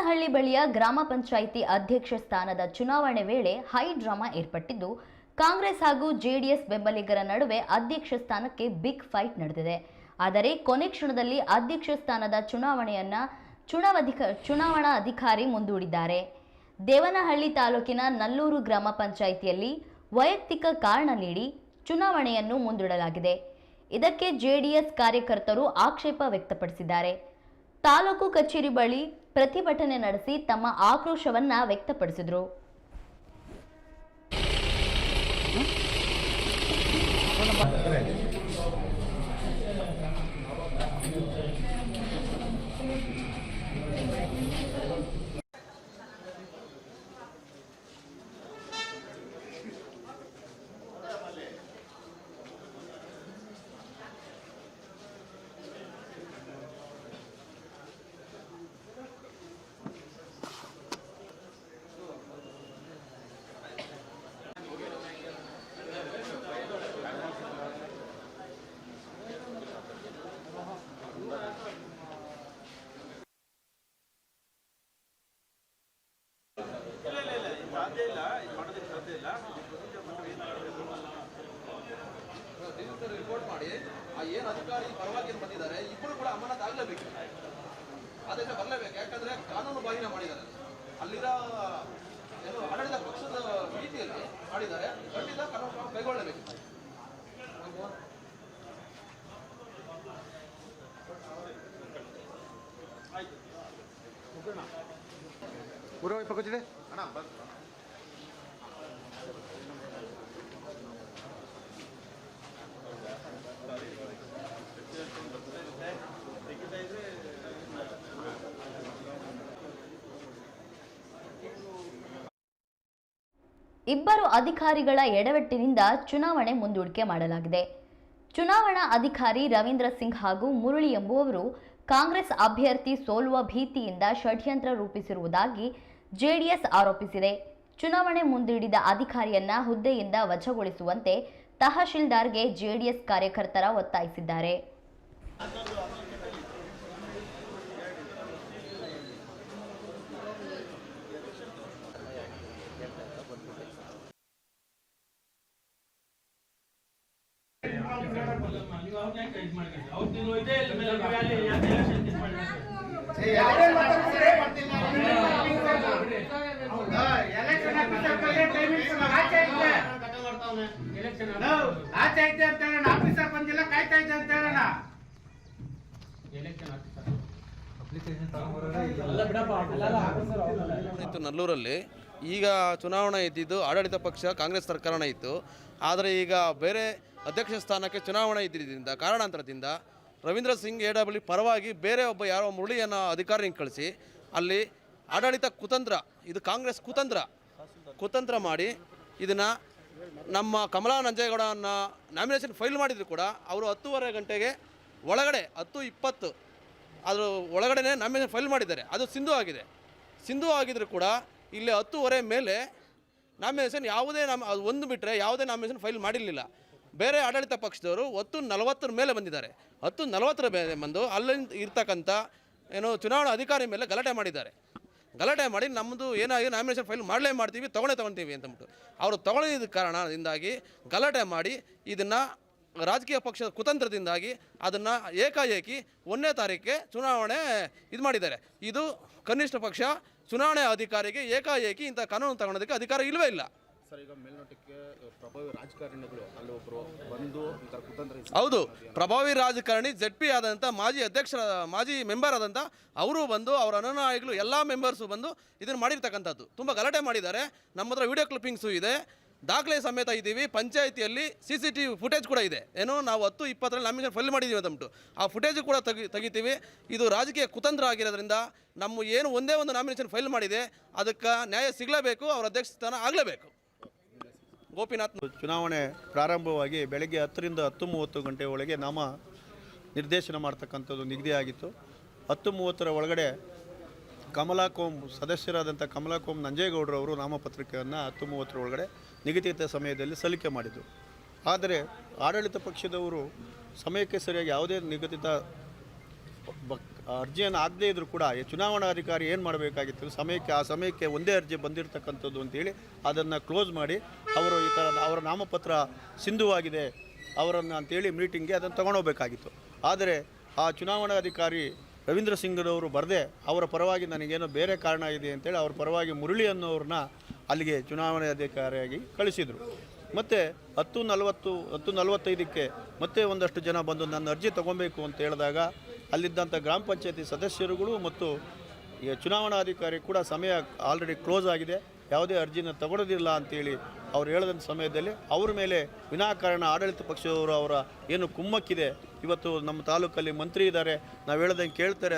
ದೇವನಹಳ್ಳಿ ಬಳಿಯ ಗ್ರಾಮ ಪಂಚಾಯಿತಿ ಅಧ್ಯಕ್ಷ ಸ್ಥಾನದ ಚುನಾವಣೆ ವೇಳೆ ಹೈ ಡ್ರಾಮಾ ಏರ್ಪಟ್ಟಿದ್ದು, ಕಾಂಗ್ರೆಸ್ ಹಾಗೂ ಜೆಡಿಎಸ್ ಬೆಂಬಲಿಗರ ನಡುವೆ ಅಧ್ಯಕ್ಷ ಸ್ಥಾನಕ್ಕೆ ಬಿಗ್ ಫೈಟ್ ನಡೆದಿದೆ. ಆದರೆ ಕೊನೆ ಕ್ಷಣದಲ್ಲಿ ಅಧ್ಯಕ್ಷ ಸ್ಥಾನದ ಚುನಾವಣೆಯನ್ನ ಚುನಾವಧಿಕ ಚುನಾವಣಾ ಅಧಿಕಾರಿ ಮುಂದೂಡಿದ್ದಾರೆ. ದೇವನಹಳ್ಳಿ ತಾಲೂಕಿನ ನಲ್ಲೂರು ಗ್ರಾಮ ಪಂಚಾಯಿತಿಯಲ್ಲಿ ವೈಯಕ್ತಿಕ ಕಾರಣ ನೀಡಿ ಚುನಾವಣೆಯನ್ನು ಮುಂದೂಡಲಾಗಿದೆ. ಇದಕ್ಕೆ ಜೆಡಿಎಸ್ ಕಾರ್ಯಕರ್ತರು ಆಕ್ಷೇಪ ವ್ಯಕ್ತಪಡಿಸಿದ್ದಾರೆ. ತಾಲೂಕು ಕಚೇರಿ ಬಳಿ ಪ್ರತಿಭಟನೆ ನಡೆಸಿ ತಮ್ಮ ಆಕ್ರೋಶವನ್ನ ವ್ಯಕ್ತಪಡಿಸಿದರು. ದಯವಿಟ್ಟು ರಿಪೋರ್ಟ್ ಮಾಡಿ ಆ ಏನು ಅಧಿಕಾರಿ ಪರವಾಗಿ ಬಂದಿದ್ದಾರೆ ಇಬ್ಬರು ಕೂಡ ಅಮಾನತ್ ಆಗ್ಲೇಬೇಕು ಆದೇಶ ಬರಲೇಬೇಕು ಯಾಕಂದ್ರೆ ಕಾನೂನು ಬಾಹಿರ ಮಾಡಿದ್ದಾರೆ. ಅಲ್ಲಿರೋ ಏನು ಆಡಳಿತ ಪಕ್ಷದ ರೀತಿಯಲ್ಲಿ ಮಾಡಿದ್ದಾರೆ ಖಂಡಿತ ಕಾನೂನು ಕ್ರಮ ಕೈಗೊಳ್ಳಬೇಕು ಪೂರ್ವ ಪಕ್ಕದಿದೆ ಇಬ್ಬರು ಅಧಿಕಾರಿಗಳ ಎಡವಟ್ಟಿನಿಂದ ಚುನಾವಣೆ ಮುಂದೂಡಿಕೆ ಮಾಡಲಾಗಿದೆ. ಚುನಾವಣಾ ಅಧಿಕಾರಿ ರವೀಂದ್ರ ಸಿಂಗ್ ಹಾಗೂ ಮುರಳಿ ಎಂಬುವವರು ಕಾಂಗ್ರೆಸ್ ಅಭ್ಯರ್ಥಿ ಸೋಲುವ ಭೀತಿಯಿಂದ ಷಡ್ಯಂತ್ರ ರೂಪಿಸಿರುವುದಾಗಿ ಜೆಡಿಎಸ್ ಆರೋಪಿಸಿದೆ. ಚುನಾವಣೆ ಮುಂದೂಡಿದ ಅಧಿಕಾರಿಯನ್ನ ಹುದ್ದೆಯಿಂದ ವಜಾಗೊಳಿಸುವಂತೆ ತಹಶೀಲ್ದಾರ್ಗೆ ಜೆಡಿಎಸ್ ಕಾರ್ಯಕರ್ತರ ಒತ್ತಾಯಿಸಿದ್ದಾರೆ. ಆಚೆ ಐತೆ ಅಂತ ಹೇಳೋಣ. ಆಫೀಸರ್ ಬಂದಿಲ್ಲ ಕಾಯ್ತಾ ಇದ್ದೆ ಅಂತ ಹೇಳೋಣ. ಇತ್ತು ನಲ್ಲೂರಲ್ಲಿ. ಈಗ ಚುನಾವಣೆ ಇದ್ದಿದ್ದು ಆಡಳಿತ ಪಕ್ಷ ಕಾಂಗ್ರೆಸ್ ಸರ್ಕಾರನ ಇತ್ತು. ಆದರೆ ಈಗ ಬೇರೆ ಅಧ್ಯಕ್ಷ ಸ್ಥಾನಕ್ಕೆ ಚುನಾವಣೆ ಇದ್ದಿದ್ದರಿಂದ ಕಾರಣಾಂತರದಿಂದ ರವೀಂದ್ರ ಸಿಂಗ್ ಎ ಡಬ್ಲ್ಯೂ ಪರವಾಗಿ ಬೇರೆ ಒಬ್ಬ ಯಾರೋ ಮುರಳಿಯನ್ನು ಅಧಿಕಾರಿ ಕಳಿಸಿ ಅಲ್ಲಿ ಆಡಳಿತ ಕುತಂತ್ರ ಇದು ಕಾಂಗ್ರೆಸ್ ಕುತಂತ್ರ. ಕುತಂತ್ರ ಮಾಡಿ ಇದನ್ನು ನಮ್ಮ ಕಮಲಾ ನಂಜೇಗೌಡನ ನಾಮಿನೇಷನ್ ಫೈಲ್ ಮಾಡಿದ್ರು ಕೂಡ ಅವರು ಹತ್ತೂವರೆ ಗಂಟೆಗೆ ಒಳಗಡೆ ಹತ್ತು ಇಪ್ಪತ್ತು ಅದ್ರ ಒಳಗಡೆ ನಾಮಿನೇಷನ್ ಫೈಲ್ ಮಾಡಿದ್ದಾರೆ. ಅದು ಸಿಂಧು ಆಗಿದೆ. ಸಿಂಧು ಆಗಿದ್ರು ಕೂಡ ಇಲ್ಲಿ ಹತ್ತುವರೆ ಮೇಲೆ ನಾಮಿನೇಷನ್ ಯಾವುದೇ ನಾಮ ಅದು ಒಂದು ಬಿಟ್ಟರೆ ಯಾವುದೇ ನಾಮಿನೇಷನ್ ಫೈಲ್ ಮಾಡಿರಲಿಲ್ಲ. ಬೇರೆ ಆಡಳಿತ ಪಕ್ಷದವರು ಹತ್ತು ನಲವತ್ತರ ಮೇಲೆ ಬಂದಿದ್ದಾರೆ. ಹತ್ತು ನಲವತ್ತರ ಮೇಲೆ ಬಂದು ಅಲ್ಲಿಂದ ಇರ್ತಕ್ಕಂಥ ಏನು ಚುನಾವಣಾ ಅಧಿಕಾರಿ ಮೇಲೆ ಗಲಾಟೆ ಮಾಡಿದ್ದಾರೆ. ಗಲಾಟೆ ಮಾಡಿ ನಮ್ಮದು ಏನಾಗಿ ನಾಮಿನೇಷನ್ ಫೈಲ್ ಮಾಡಲೇ ಮಾಡ್ತೀವಿ ತೊಗೊಳೇ ತೊಗೊಳ್ತೀವಿ ಅಂತಂದ್ಬಿಟ್ಟು. ಅವರು ತೊಗೊಳಿದ ಕಾರಣದಿಂದಾಗಿ ಗಲಾಟೆ ಮಾಡಿ ಇದನ್ನು ರಾಜಕೀಯ ಪಕ್ಷದ ಕುತಂತ್ರದಿಂದಾಗಿ ಅದನ್ನು ಏಕಾಏಕಿ ಒಂದನೇ ತಾರೀಕಿಗೆ ಚುನಾವಣೆ ಇದು ಮಾಡಿದ್ದಾರೆ. ಇದು ಕನಿಷ್ಠ ಪಕ್ಷ ಚುನಾವಣೆ ಅಧಿಕಾರಿಗೆ ಏಕಾಏಕಿ ಇಂಥ ಕಾನೂನು ತಗೊಳೋದಕ್ಕೆ ಅಧಿಕಾರ ಇಲ್ಲವೇ ಇಲ್ಲ. ಹೌದು, ಪ್ರಭಾವಿ ರಾಜಕಾರಣಿ ಜೆಡ್ ಪಿ ಆದಂಥ ಮಾಜಿ ಅಧ್ಯಕ್ಷರ, ಮಾಜಿ ಮೆಂಬರ್ ಆದಂಥ ಅವರು ಬಂದು, ಅವರ ಅನುನಾಯಿಗಳು ಎಲ್ಲ ಮೆಂಬರ್ಸು ಬಂದು ಇದನ್ನು ಮಾಡಿರ್ತಕ್ಕಂಥದ್ದು. ತುಂಬ ಗಲಾಟೆ ಮಾಡಿದ್ದಾರೆ. ನಮ್ಮ ಹತ್ರ ವಿಡಿಯೋ ಕ್ಲಿಪ್ಪಿಂಗ್ಸು ಇದೆ. ದಾಖಲೆ ಸಮೇತ ಇದ್ದೀವಿ. ಪಂಚಾಯಿತಿಯಲ್ಲಿ C C T V footage ಕೂಡ ಇದೆ. ಏನೋ, ನಾವು ಹತ್ತು, ಇಪ್ಪತ್ತರಲ್ಲಿ ನಮಗೆ ಫೈಲ್ ಮಾಡಿದ್ದೀವಿ ಅಂತಂದ್ಬಿಟ್ಟು ಆ ಫುಟೇಜ್ ಕೂಡ ತೆಗಿ, ತೆಗಿತೀವಿ. ಇದು ರಾಜಕೀಯ ಕುತಂತ್ರ ಆಗಿರೋದ್ರಿಂದ ನಮ್ಮ ಏನು ಒಂದೇ ಒಂದು ನಾಮಿನೇಷನ್ ಫೈಲ್ ಮಾಡಿದೆ, ಅದಕ್ಕೆ ನ್ಯಾಯ ಸಿಗಲೇಬೇಕು, ಅವರ ಅಧ್ಯಕ್ಷ ಸ್ಥಾನ ಆಗಲೇಬೇಕು. ಗೋಪಿನಾಥ್ ಚುನಾವಣೆ ಪ್ರಾರಂಭವಾಗಿ ಬೆಳಗ್ಗೆ ಹತ್ತರಿಂದ ಹತ್ತು ಮೂವತ್ತು ಗಂಟೆ ಒಳಗೆ ನಾಮ ನಿರ್ದೇಶನ ಮಾಡ್ತಕ್ಕಂಥದ್ದು ನಿಗದಿಯಾಗಿತ್ತು ಹತ್ತು ಮೂವತ್ತರ ಒಳಗಡೆ ಕಮಲಾಕೋಮ್ ಸದಸ್ಯರಾದಂಥ ಕಮಲಾಕೋಮ್ ನಂಜೇಗೌಡರವರು ನಾಮಪತ್ರಿಕೆಯನ್ನು ಹತ್ತು ಮೂವತ್ತರ ಒಳಗಡೆ ನಿಗದಿತ ಸಮಯದಲ್ಲಿ ಸಲ್ಲಿಕೆ ಮಾಡಿದರು. ಆದರೆ ಆಡಳಿತ ಪಕ್ಷದವರು ಸಮಯಕ್ಕೆ ಸರಿಯಾಗಿ ಯಾವುದೇ ನಿಗದಿತ ಅರ್ಜಿಯನ್ನು ಆಗದೇ ಇದ್ದರೂ ಕೂಡ ಈ ಚುನಾವಣಾಧಿಕಾರಿ ಏನು ಮಾಡಬೇಕಾಗಿತ್ತು? ಸಮಯಕ್ಕೆ, ಆ ಸಮಯಕ್ಕೆ ಒಂದೇ ಅರ್ಜಿ ಬಂದಿರತಕ್ಕಂಥದ್ದು ಅಂತೇಳಿ ಅದನ್ನು ಕ್ಲೋಸ್ ಮಾಡಿ ಅವರು ಈ ಥರ ಅವರ ನಾಮಪತ್ರ ಸಿಂಧುವಾಗಿದೆ, ಅವರನ್ನು ಅಂತೇಳಿ ಮೀಟಿಂಗ್ಗೆ ಅದನ್ನು ತಗೊಂಡೋಗ್ಬೇಕಾಗಿತ್ತು. ಆದರೆ ಆ ಚುನಾವಣಾಧಿಕಾರಿ ರವೀಂದ್ರ ಸಿಂಗ್ರವರು ಬರದೆ ಅವರ ಪರವಾಗಿ ನನಗೇನೋ ಬೇರೆ ಕಾರಣ ಇದೆ ಅಂತೇಳಿ ಅವ್ರ ಪರವಾಗಿ ಮುರಳಿ ಅನ್ನೋರನ್ನ ಅಲ್ಲಿಗೆ ಚುನಾವಣಾಧಿಕಾರಿಯಾಗಿ ಕಳಿಸಿದರು. ಮತ್ತು ಹತ್ತು ನಲವತ್ತು, ಹತ್ತು ನಲವತ್ತೈದಕ್ಕೆ ಮತ್ತೆ ಒಂದಷ್ಟು ಜನ ಬಂದು ನನ್ನ ಅರ್ಜಿ ತೊಗೊಬೇಕು ಅಂತ ಹೇಳಿದಾಗ ಅಲ್ಲಿದ್ದಂಥ ಗ್ರಾಮ ಪಂಚಾಯತಿ ಸದಸ್ಯರುಗಳು ಮತ್ತು ಚುನಾವಣಾಧಿಕಾರಿ ಕೂಡ ಸಮಯ ಆಲ್ರೆಡಿ ಕ್ಲೋಸ್ ಆಗಿದೆ. ಯಾವುದೇ ಅರ್ಜಿನ ತಗೊಳ್ಳೋದಿಲ್ಲ ಅಂತೇಳಿ ಅವ್ರು ಹೇಳಿದಂಥ ಸಮಯದಲ್ಲಿ ಅವ್ರ ಮೇಲೆ ವಿನಾಕಾರಣ ಆಡಳಿತ ಪಕ್ಷದವರು ಅವರ ಏನು ಕುಮ್ಮಕ್ಕಿದೆ. ಇವತ್ತು ನಮ್ಮ ತಾಲೂಕಲ್ಲಿ ಮಂತ್ರಿ ಇದ್ದಾರೆ. ನಾವು ಹೇಳ್ದಂಗೆ ಕೇಳ್ತಾರೆ.